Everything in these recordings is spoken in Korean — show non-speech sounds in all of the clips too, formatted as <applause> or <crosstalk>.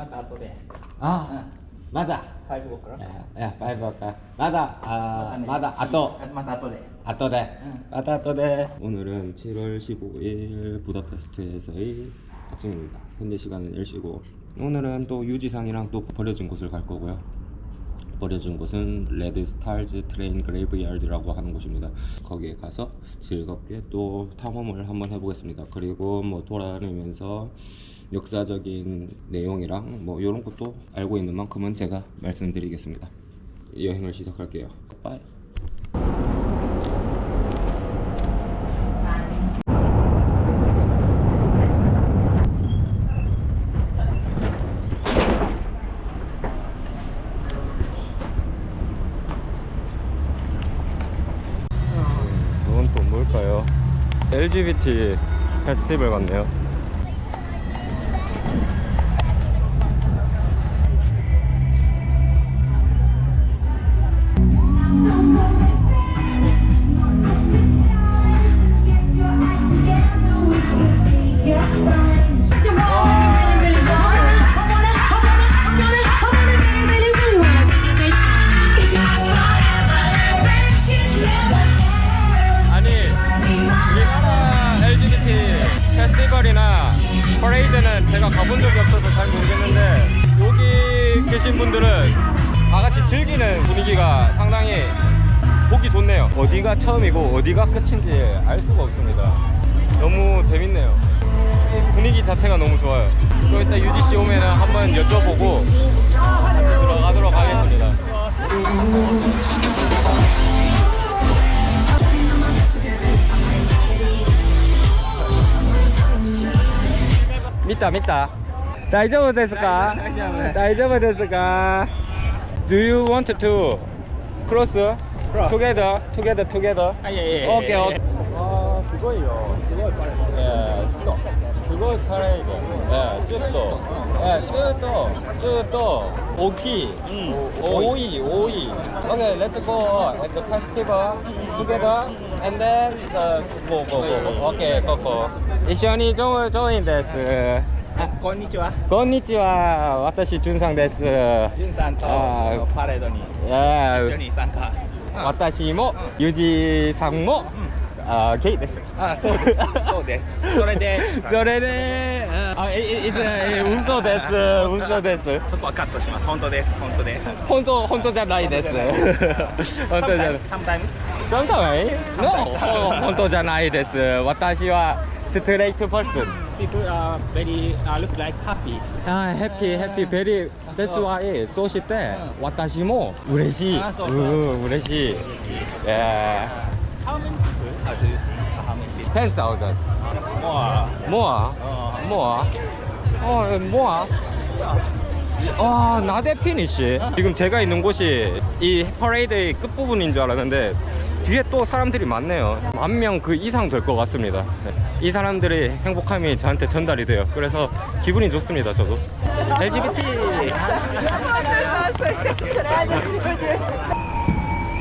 하면 나도 돼. 아, 맞아. 파이브 워크라. 야, 파이브 워크라. 맞아. 아, 맞아. 아또. 아, 맞아, 아또 돼. 아또 돼. 맞아, 아또 돼. 오늘은 7월 15일 부다페스트에서의 아침입니다. 현재 시간은 10시고 오늘은 또 유지상이랑 또 버려진 곳을 갈 거고요. 버려진 곳은 레드 스타즈 트레인 그레이브야드라고 하는 곳입니다. 거기에 가서 즐겁게 또 탐험을 한번 해보겠습니다. 그리고 뭐 돌아다니면서 역사적인 내용이랑 뭐 이런 것도 알고 있는 만큼은 제가 말씀드리겠습니다. 여행을 시작할게요. 빠이. 그건 또 뭘까요? LGBT 페스티벌 같네요. 오신 분들은 다 같이 즐기는 분위기가 상당히 보기 좋네요. 어디가 처음이고 어디가 끝인지 알 수가 없습니다. 너무 재밌네요. 분위기 자체가 너무 좋아요. 그럼 일단 유지 씨 오면 한번 여쭤보고 같이 들어가도록 하겠습니다. 믿다 믿다. 大丈夫ですか大丈夫ですか Do you want to cross? Together? Together? Together? 아, 예, 예. Okay, okay. 아, すごいよすごいパレードずっとすごいパレードずっとずっとずっと大きい多い多い Okay, let's go at the festival together and then uh, go go go go Okay, go go 一緒に上位上位ですこんにちは。こんにちは。私じゅんさんです。じゅんさんとパレードにいや一緒に参加。私もゆじさんもあゲイです。あ、そうです。そうです。それで、<laughs> それであいいいつえ <laughs> 嘘です。嘘です。そこはカットします。本当です。本当です。本当本当じゃないです。本当じゃない。サムタイムス。そのために No 本当じゃないです。私はストレートパーソン people are very uh, look like happy. 아, happy, happy, very. That's why 소시 때 와타시모 우레시, 아, so, so. 우, 우레시. 예. How many people are do you see? How many people? Ten thousand. More. More. More. 어, more. 아, 나대 피니시. 지금 제가 있는 곳이 이 퍼레이드의 끝부분인 줄 알았는데 뒤에 또 사람들이 많네요. 만 명 그 이상 될 것 같습니다. 네. 이 사람들의 행복함이 저한테 전달이 돼요. 그래서 기분이 좋습니다 저도. LGBT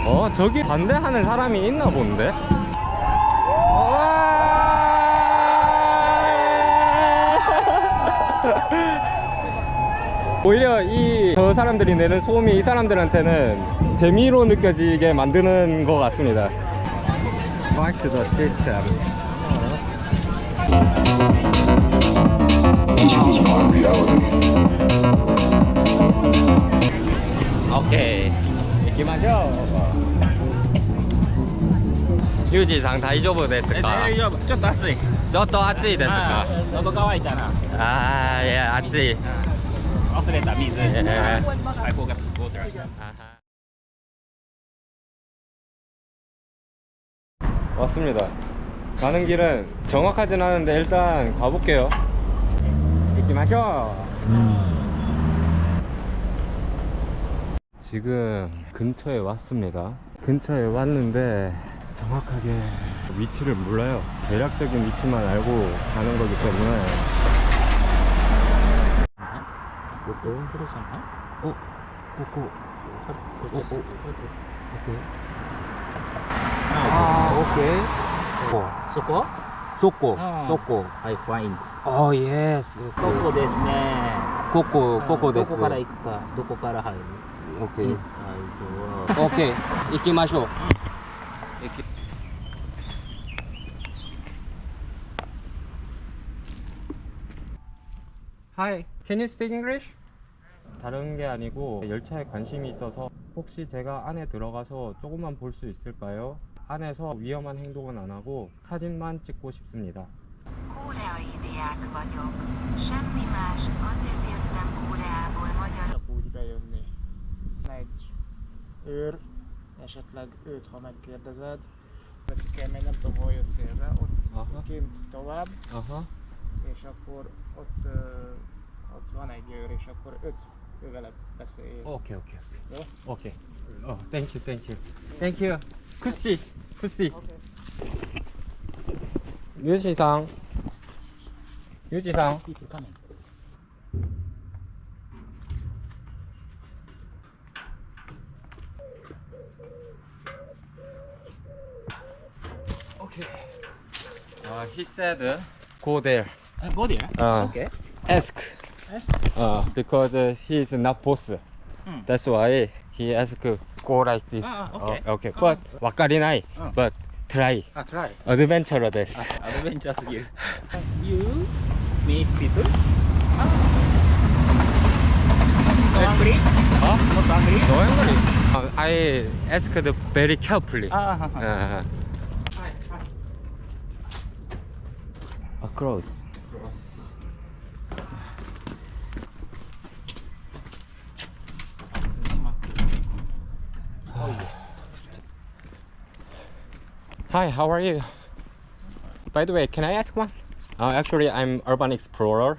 어 저기 반대하는 사람이 있나 본데 오히려 이 저 사람들이 내는 소음이 이 사람들한테는 재미로 느껴지게 만드는 것 같습니다. 오케이. 이기마죠. ユージさん大丈夫ですか大丈夫ちょっと暑いちょっと暑いですか喉乾いたなああいや暑い obsolete means 왔습니다. 가는 길은 정확하진 않은데 일단 가볼게요. 잊지 마셔. 음. 지금 근처에 왔습니다. 근처에 왔는데 정확하게 위치를 몰라요. 대략적인 위치만 알고 가는 거기 때문에 ここ4キロじゃない？おここ分かるこっちですああ、オッケー。そこ？そこ、そこ。I find. Oh, yes. ここですね。ここ、ここです。どこから行くか、どこから入る ?OK。インサイドは。OK。行きましょう。行きはい。Can you speak English? 다른 게 아니고 열차에 관심이 있어서 혹시 제가 안에 들어가서 조금만 볼 수 있을까요? 안에서 위험한 행동은 안 하고 사진만 찍고 싶습니다. Koreai diák vagyok. Semmi más, azért jöttem Koreából magyar. csak úgy bejönni. Egy őr, esetleg őt, ha megkérdezed, kell még nem tudom, hol jöttél be, ott Aha. kint tovább, Aha. és akkor ott, ö, ott van egy őr, és akkor öt ő vele beszél. 오케이 오케이 Jó? 오케이. 어, 땡큐 땡큐. 땡큐. 쿠씨. 쿠씨. 유지상. 유지상. Okay. Uh, he said uh, go there. Uh, go there Uh, okay Ask. Eh? Uh, because uh, he is not boss. Mm. That's why he asked go like this. Ah, ah, okay. Oh, okay. But ah. uh, wakarinai. Uh. Ah. But try. Ah, try. Adventurer desu. Ah, adventurous you. you meet people. Ah. Hungry? Huh? Not hungry? No angry. Uh, I asked very carefully. Ah, uh, uh, close. Hi, how are you? By the way, can I ask one? Uh, actually, I'm urban explorer,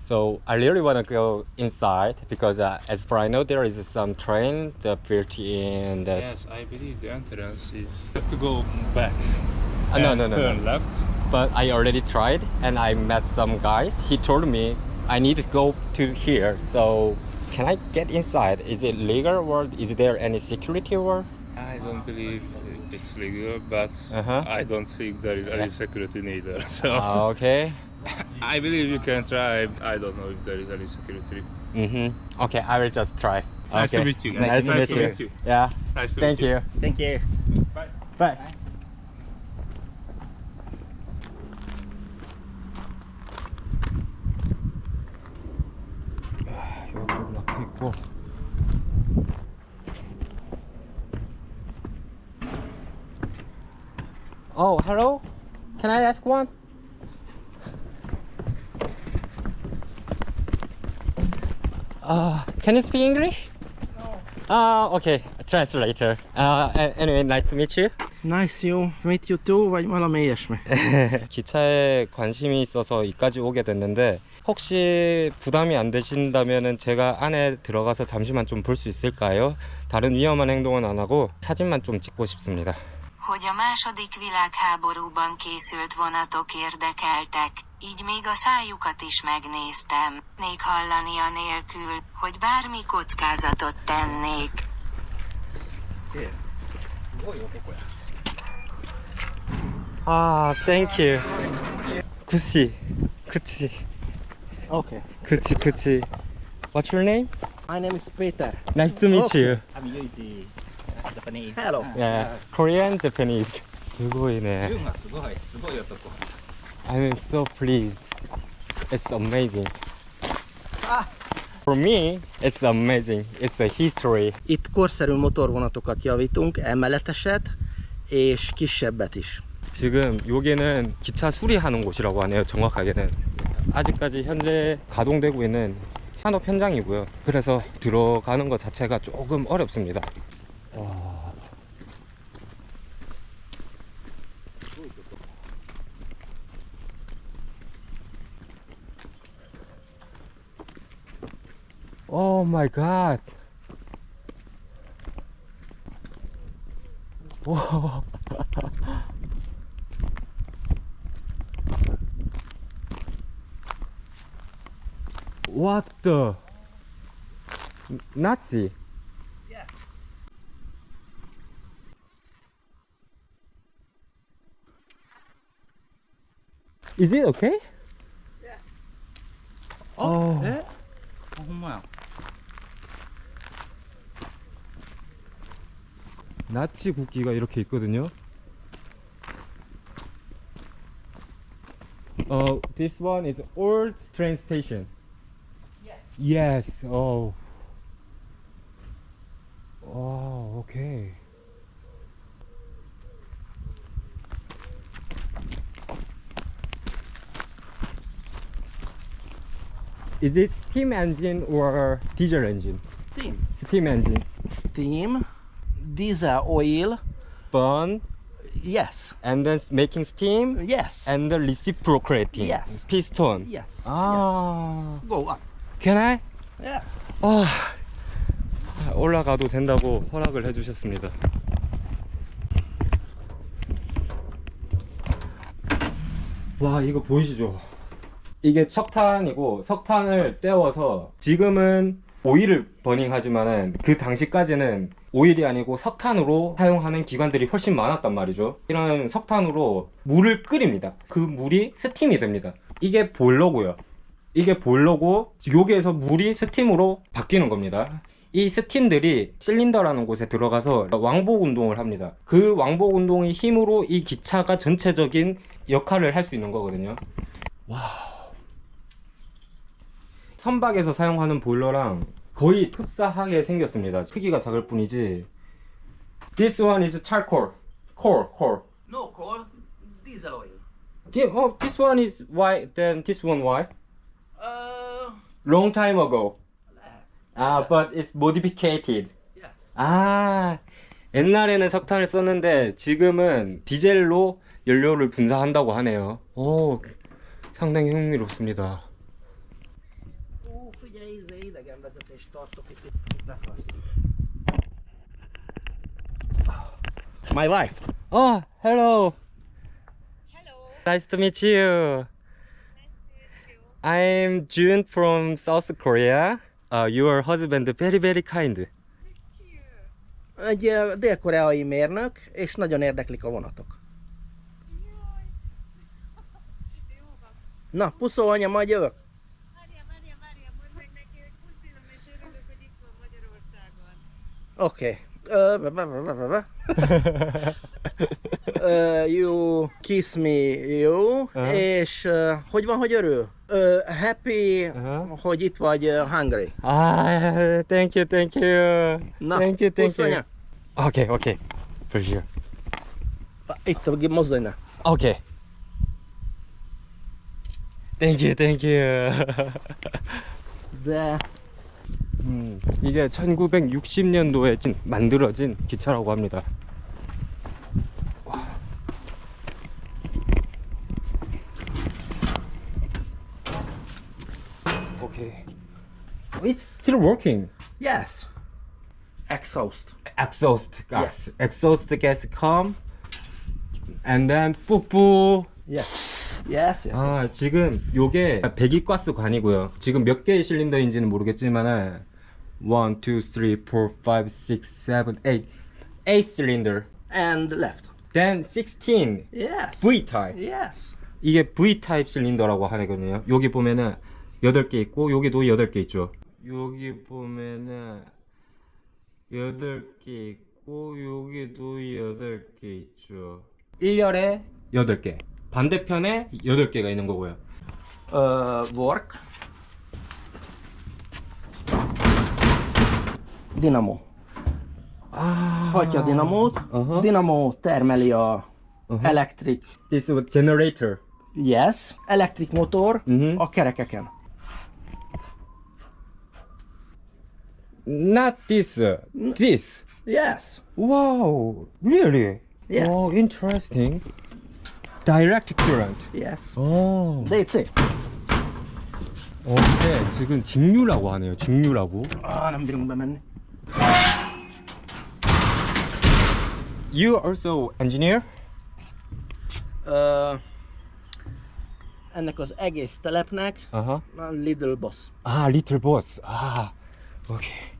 so I really want to go inside because, uh, as far I know, there is some train that built in the. Yes, I believe the entrance is. You have to go back. Uh, no, no, no, Turn no. left. But I already tried, and I met some guys. He told me I need to go to here. So, can I get inside? Is it legal, or is there any security, or? I don't believe it's legal, but Uh-huh. I don't think there is any security neither. <laughs> So Ah, okay. I believe you can try. I don't know if there is any security. Mm-hmm. Okay, I will just try. Nice okay. to meet you. Nice, to, meet, you. meet you. Yeah. Nice to Thank meet you. you. thank you Bye. Bye. 여 Okay, cool. Oh, hello? Can I ask one? Uh, can you speak English? No. Uh, okay, translator. Uh, anyway, nice to meet you. Nice you, meet you too, vagy valami ilyesmi. 기차에 관심이 있어서 이까지 오게 됐는데 혹시 부담이 안 되신다면은 제가 안에 들어가서 잠시만 좀 볼 수 있을까요? 다른 위험한 행동은 안 하고 사진만 좀 찍고 싶습니다. Hogy a második világháborúban készült vonatok érdekeltek, így még a szájukat is megnéztem, még hallani anélkül, hogy bármi kockázatot tennék. 아, 땡큐. 구 Ah, thank you. Gucci. Gucci. Okay. Gucci, Gucci. What's your name? My name is Peter. Nice to meet you. I'm Yuji. Japanese. Hello. Yeah, Korean, Japanese. すごいね。ジュンはすごい、すごい男。I'm so pleased. It's amazing. For me, it's amazing. It's a history. Itt korszerű motorvonatokat javítunk, emeleteset és kisebbet is. 지금 여기는 기차 수리하는 곳이라고 하네요. 정확하게는 아직까지 현재 가동되고 있는 산업 현장이고요. 그래서 들어가는 것 자체가 조금 어렵습니다. 와. 오 마이 갓. 와. What the? Nazi? Yeah. Is it okay? Yes. Oh. 어, 네? 어 홍마야. 나치 국기가 이렇게 있거든요. 어, uh, this one is old train station. Yes. Oh. Oh, okay. Is it steam engine or diesel engine? Steam. Steam engine. Steam, diesel oil, Burn yes, and then making steam yes, and then reciprocating. Yes. Piston. yes. Ah. yes. Go up. Can I? Yes. 아, 올라가도 된다고 허락을 해주셨습니다. 와, 이거 보이시죠? 이게 석탄이고 석탄을 떼워서 지금은 오일을 버닝하지만은 그 당시까지는 오일이 아니고 석탄으로 사용하는 기관들이 훨씬 많았단 말이죠. 이런 석탄으로 물을 끓입니다. 그 물이 스팀이 됩니다. 이게 보일러고요. 이게 보일러고 여기에서 물이 스팀으로 바뀌는 겁니다. 이 스팀들이 실린더라는 곳에 들어가서 왕복 운동을 합니다. 그 왕복 운동의 힘으로 이 기차가 전체적인 역할을 할 수 있는 거거든요. 와. 선박에서 사용하는 보일러랑 거의 흡사하게 생겼습니다. 크기가 작을 뿐이지. This one is charcoal. Coal, coal. No coal, diesel oil. Thi- Oh, this one is why? Then this one why? Uh, Long time ago. Ah, but it's modified. yes. 아, 옛날에는 석탄을 썼는데 지금은 디젤로 연료를 분사한다고 하네요. 오, 상당히 흥미롭습니다. My wife. Oh, hello. Hello, Nice to meet you. I'm Jun from South Korea. Uh, your husband very very kind. Egy ö, dél-koreai mérnök, és nagyon érdeklik a vonatok. Na, puszó anya, majd jövök. Várja, várja, várja, mondd meg neki, hogy puszilom és örülök, hogy itt van Magyarországon. Oké. Be. Ö, you <laughs> kiss me, jó? Aha. És ö, hogy van, hogy örül? Ö, happy, Aha. hogy itt vagy uh, hungry. Ah, thank you, thank you. Na, thank you, thank you. anya. Okay, okay. For sure. Itt mozdulj Okay. Thank you, thank you. De 음, 이게 1960년도에 만들어진 기차라고 합니다. 와. Okay. It's still working. yes. Exhaust. Exhaust gas. Exhaust gas come and then 뿌뿌. Yes. Yes, yes. 아, yes. 지금 요게 배기가스관이고요. 지금 몇 개의 실린더인지는 모르겠지만은 1 2 3 4 5 6 7 8 8 cylinder. And left. Then 16 Yes. V type. Yes. 이게 V 타입 실린더라고 하거든요. 여기 보면은 8개 있고 여기도 8개 있죠. 여기 보면은 8개 있고 여기도 8개 있죠. 1열에 8개. 반대편에 8개가 있는 거고요. Ö, work. Dinamo. 아. Hagyja a dinamót. Aha. Dinamo termeli a Aha. electric. This is generator. Yes. Elektrik motor Mhm. a kerekeken. Not this. This. Yes. Wow. Really? Yes. Oh, interesting. Direct current. Yes. 어. DC. 어, 근데 지금 직류라고 하네요. 직류라고. Ah, nem bírunk bemenni. You also engineer? Ö, ennek az egész telepnek Uh-huh. a Little Boss. 아, Little Boss. 아, Okay.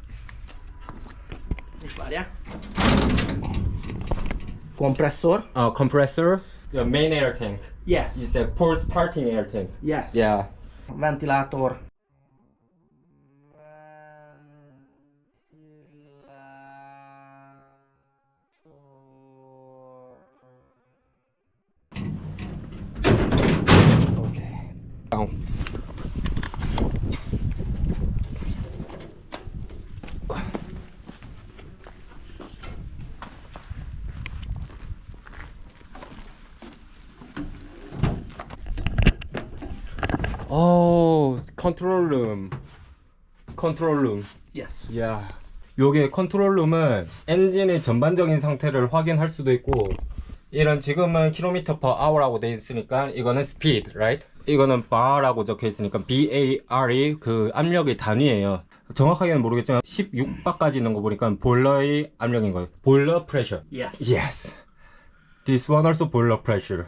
Compressor. Uh, compressor. The main air tank. Yes. It's a port starting air tank. Yes. Yeah. Ventilator. 컨트롤 룸. 컨트롤 룸. Yes. 야, 요게 컨트롤 룸은 엔진의 전반적인 상태를 확인할 수도 있고 이런 지금은 킬로미터 per hour라고 돼 있으니까 이거는 speed, right? 이거는 bar라고 적혀 있으니까 B-A-R이 그 압력의 단위예요. 정확하게는 모르겠지만 16바까지 있는 거 보니까 보일러의 압력인 거예요. boiler pressure. Yes. Yes. This one also boiler pressure.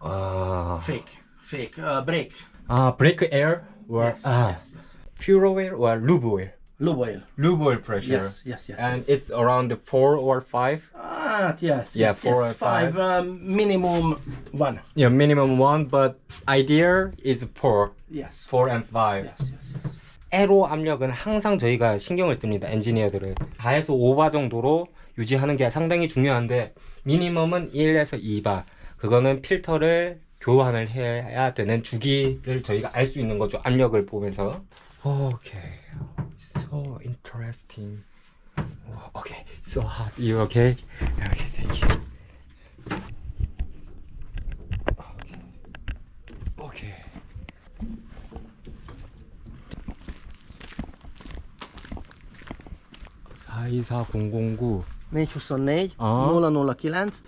아, Fake. Fake. Uh, brake. 아 brake air or Yes. 아 Yes. Yes. fuel oil or lube oil. Low oil. Lube oil pressure. Yes. Yes. Yes. and yes. it's around the four or five. Ah, yes. Yeah, yes, four yes. or five. Um, minimum one. Yeah, minimum one, but ideal is four, Yes. four and five. Yes. Yes. Yes. 에로 압력은 항상 저희가 신경을 씁니다. 엔지니어들은 4에서 5바 정도로 유지하는 게 상당히 중요한데 미니멈은 1에서 2바. 그거는 필터를 교환을 해야 되는 주기를 저희가 알 수 있는 거죠. 압력을 보면서. 오케이. So interesting. 오케이. So hot. You okay? Okay, thank you. 오케이. 424009 424 Ah. 009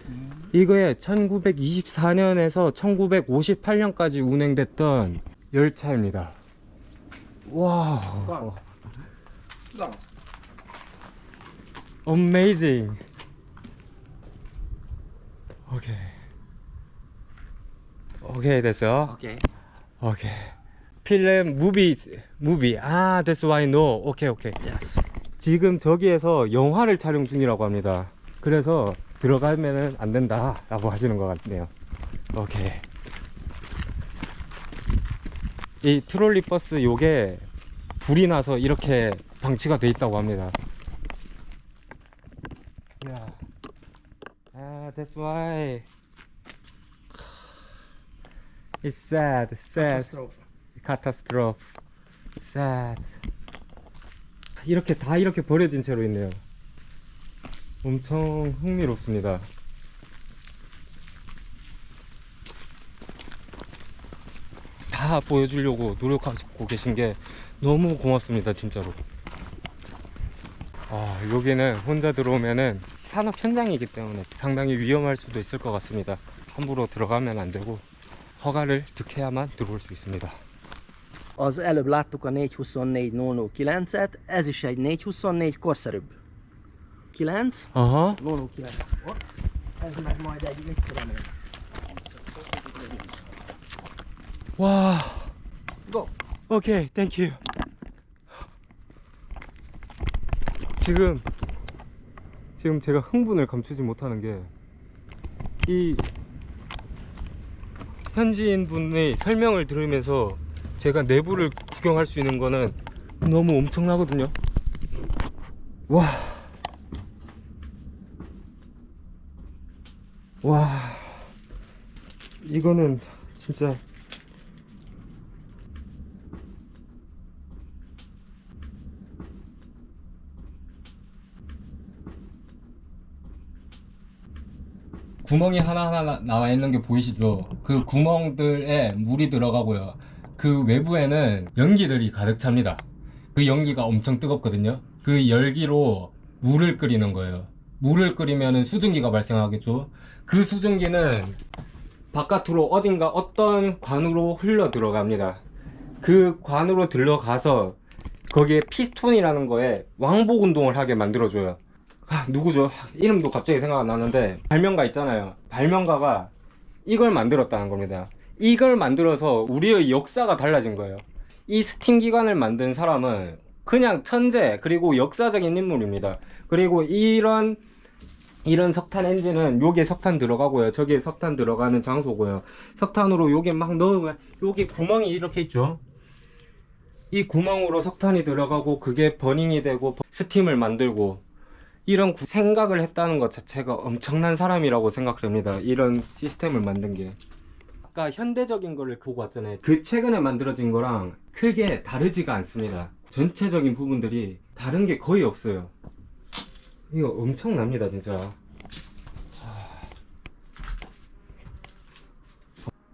이거에 1924년에서 1958년까지 운행됐던 열차입니다. 와, amazing. 오케이. 오케이 됐어. 오케이. 오케이. 필름 무비 무비. 아, that's why I know. 오케이 오케이. Yes. 지금 저기에서 영화를 촬영 중이라고 합니다. 그래서 들어가면은 안 된다 라고 하시는 것 같네요. 오케이. 이 트롤리 버스 요게 불이 나서 이렇게 방치가 돼 있다고 합니다. 야. 아, that's why. It's sad, sad. Catastrophe. 카타스트로프 sad 이렇게 다 이렇게 버려진 채로 있네요. 엄청 흥미롭습니다. 다 보여주려고 노력하고 계신 게 너무 고맙습니다 진짜로. 아 여기는 혼자 들어오면은 산업 현장이기 때문에 상당히 위험할 수도 있을 것 같습니다. 함부로 들어가면 안 되고 허가를 득해야만 들어올 수 있습니다 Az előbb láttuk a 424-009-et, ez is egy 424 korszerűbb. 9, 어허 009 ott. Ez meg majd egy, mit tudom én. 와 Go. 오케이 땡큐 지금 지금 제가 흥분을 감추지 못하는 게 이 현지인 분의 설명을 들으면서 제가 내부를 구경할 수 있는 거는 너무 엄청나거든요 와 와, 이거는 진짜 구멍이 하나하나 나- 나와 있는 게 보이시죠? 그 구멍들에 물이 들어가고요. 그 외부에는 연기들이 가득 찹니다. 그 연기가 엄청 뜨겁거든요. 그 열기로 물을 끓이는 거예요. 물을 끓이면 수증기가 발생하겠죠. 그 수증기는 바깥으로 어딘가 어떤 관으로 흘러 들어갑니다. 그 관으로 들어가서 거기에 피스톤이라는 거에 왕복 운동을 하게 만들어줘요. 아, 누구죠? 이름도 갑자기 생각 안 나는데 발명가 있잖아요. 발명가가 이걸 만들었다는 겁니다. 이걸 만들어서 우리의 역사가 달라진 거예요. 이 스팀 기관을 만든 사람은 그냥 천재 그리고 역사적인 인물입니다. 그리고 이런 이런 석탄 엔진은 여기에 석탄 들어가고요. 저기에 석탄 들어가는 장소고요. 석탄으로 여기 막 넣으면 여기 구멍이 이렇게 있죠. 이 구멍으로 석탄이 들어가고 그게 버닝이 되고 스팀을 만들고 이런 구- 생각을 했다는 것 자체가 엄청난 사람이라고 생각됩니다. 이런 시스템을 만든 게. 아까 현대적인 거를 보고 왔잖아요. 그 최근에 만들어진 거랑 크게 다르지가 않습니다. 전체적인 부분들이 다른 게 거의 없어요. 이거 엄청납니다, 진짜.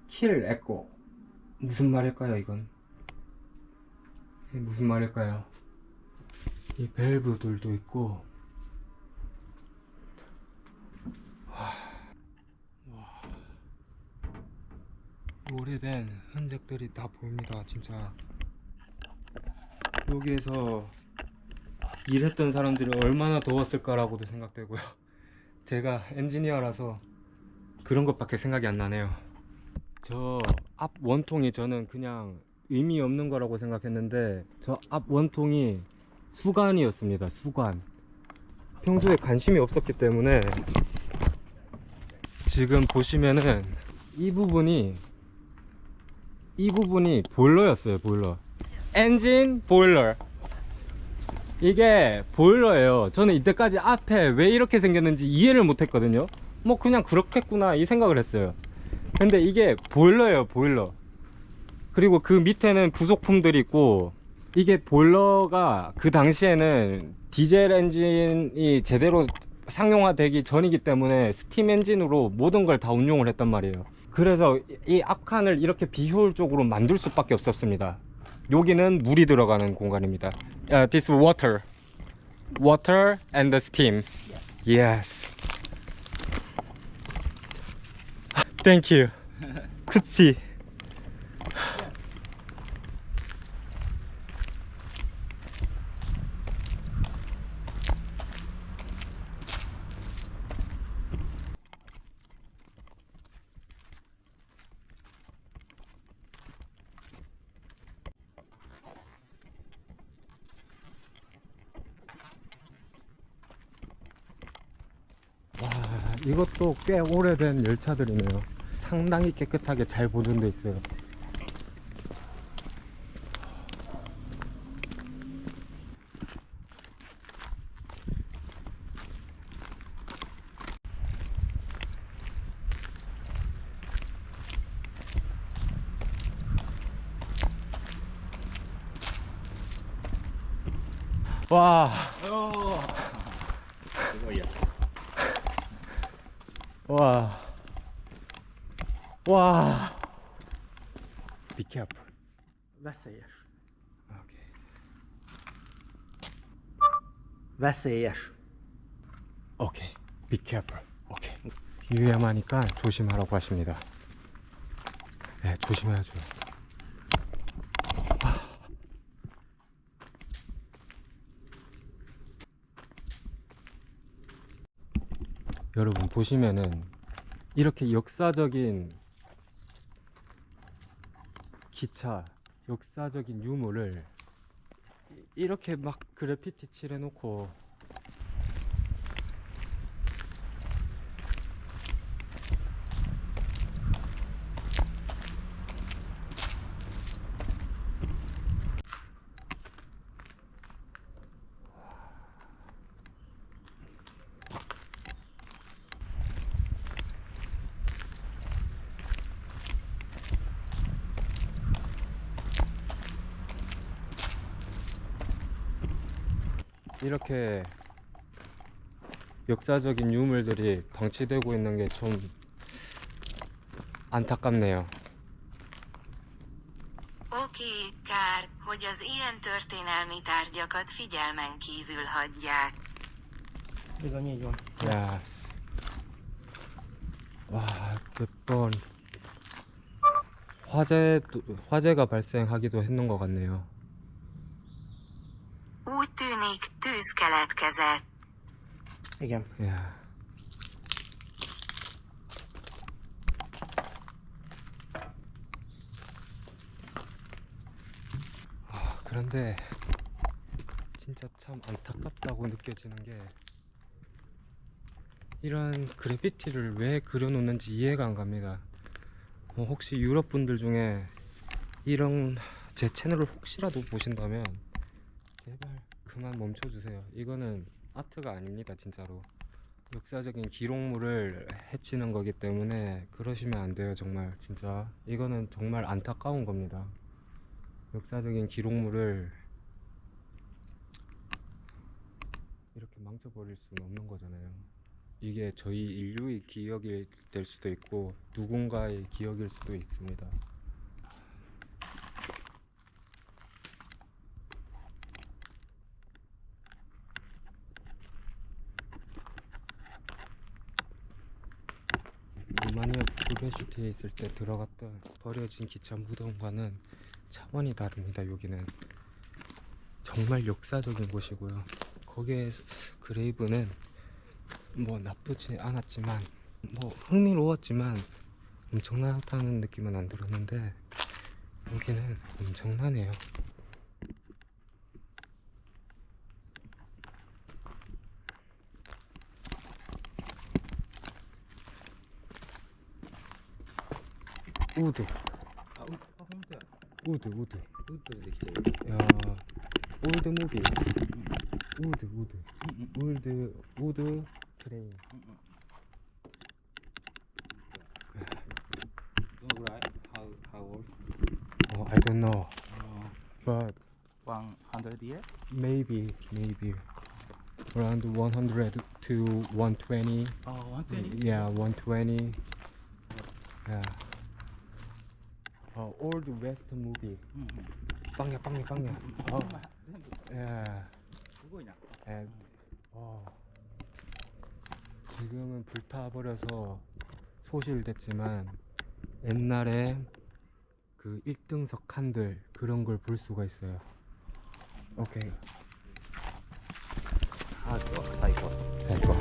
킬 에코 무슨 말일까요, 이건? 무슨 말일까요? 이 밸브들도 있고 오래된 흔적들이 다 보입니다 진짜. 여기에서 일했던 사람들이 얼마나 더웠을까라고도 생각되고요. <laughs> 제가 엔지니어라서 그런 것밖에 생각이 안 나네요. 저 앞 원통이 저는 그냥 의미 없는 거라고 생각했는데 저 앞 원통이 수관이었습니다 수관. 평소에 관심이 없었기 때문에 지금 보시면은 이 부분이 이 부분이 보일러였어요 보일러. 엔진 보일러. 이게 보일러예요. 저는 이때까지 앞에 왜 이렇게 생겼는지 이해를 못했거든요. 뭐 그냥 그렇겠구나 이 생각을 했어요. 근데 이게 보일러예요 보일러. 그리고 그 밑에는 부속품들이 있고 이게 보일러가 그 당시에는 디젤 엔진이 제대로 상용화되기 전이기 때문에 스팀 엔진으로 모든 걸 다 운용을 했단 말이에요 그래서 이 앞칸을 이렇게 비효율적으로 만들 수밖에 없었습니다. 여기는 물이 들어가는 공간입니다. uh, This water. Water and the steam. Yes. Thank you. <laughs> 그치 와 이것도 꽤 오래된 열차들이네요. 상당히 깨끗하게 잘 보존돼 있어요 와 와. 와. Be careful. Veszélyes. Okay. Veszélyes. 오케이. Be careful. 오케이. 위험하니까 조심하라고 하십니다. 네, 조심해야죠. 여러분 보시면은 이렇게 역사적인 기차, 역사적인 유물을 이- 이렇게 막 그래피티 칠해놓고 이렇게 역사적인 유물들이 방치되고 있는 게 좀 안타깝네요. Oké, kár, hogy az ilyen történelmi tárgyakat figyelmen kívül hagyják. Bizony így van. Yes. 와, 몇번 화재 화재가 발생하기도 했는 것 같네요. Úgy tűnik, tűz keletkezett. Igen. 야. 아, 그런데 진짜 참 안타깝다고 느껴지는 게 이런 그래피티를 왜 그려놓는지 이해가 안 갑니다. 어, 혹시 유럽 분들 중에 이런 제 채널을 혹시라도 보신다면 그만 멈춰주세요. 이거는 아트가 아닙니다, 진짜로. 역사적인 기록물을 해치는 거기 때문에 그러시면 안 돼요 정말. 진짜. 이거는 정말 안타까운 겁니다. 역사적인 기록물을 이렇게 망쳐버릴 수는 없는 거잖아요. 이게 저희 인류의 기억이 될 수도 있고 누군가의 기억일 수도 있습니다 부다페스트에 있을 때 들어갔던 버려진 기차 무덤과는 차원이 다릅니다. 여기는 정말 역사적인 곳이고요. 거기에 그레이브는 뭐 나쁘지 않았지만 뭐 흥미로웠지만 엄청나다는 느낌은 안 들었는데 여기는 엄청나네요. ウテあウ本当やウテウテウテ出てきてるいやウルテモーティウルテウルテウルテウルテプレインどのぐらい How, how old? Oh, I don't know. Uh, but 100 years? Maybe, maybe. Around 100 to 120. Oh, 120? Yeah, 120. Yeah. uh, old west movie うんうん 빵야 빵야 빵야 어 全部 yeah すごいな and 어, 지금은 불타버려서 소실됐지만 옛날에 그 1등석 칸들 그런 걸 볼 수가 있어요. 오케이. ハウスは最高 자, 이거.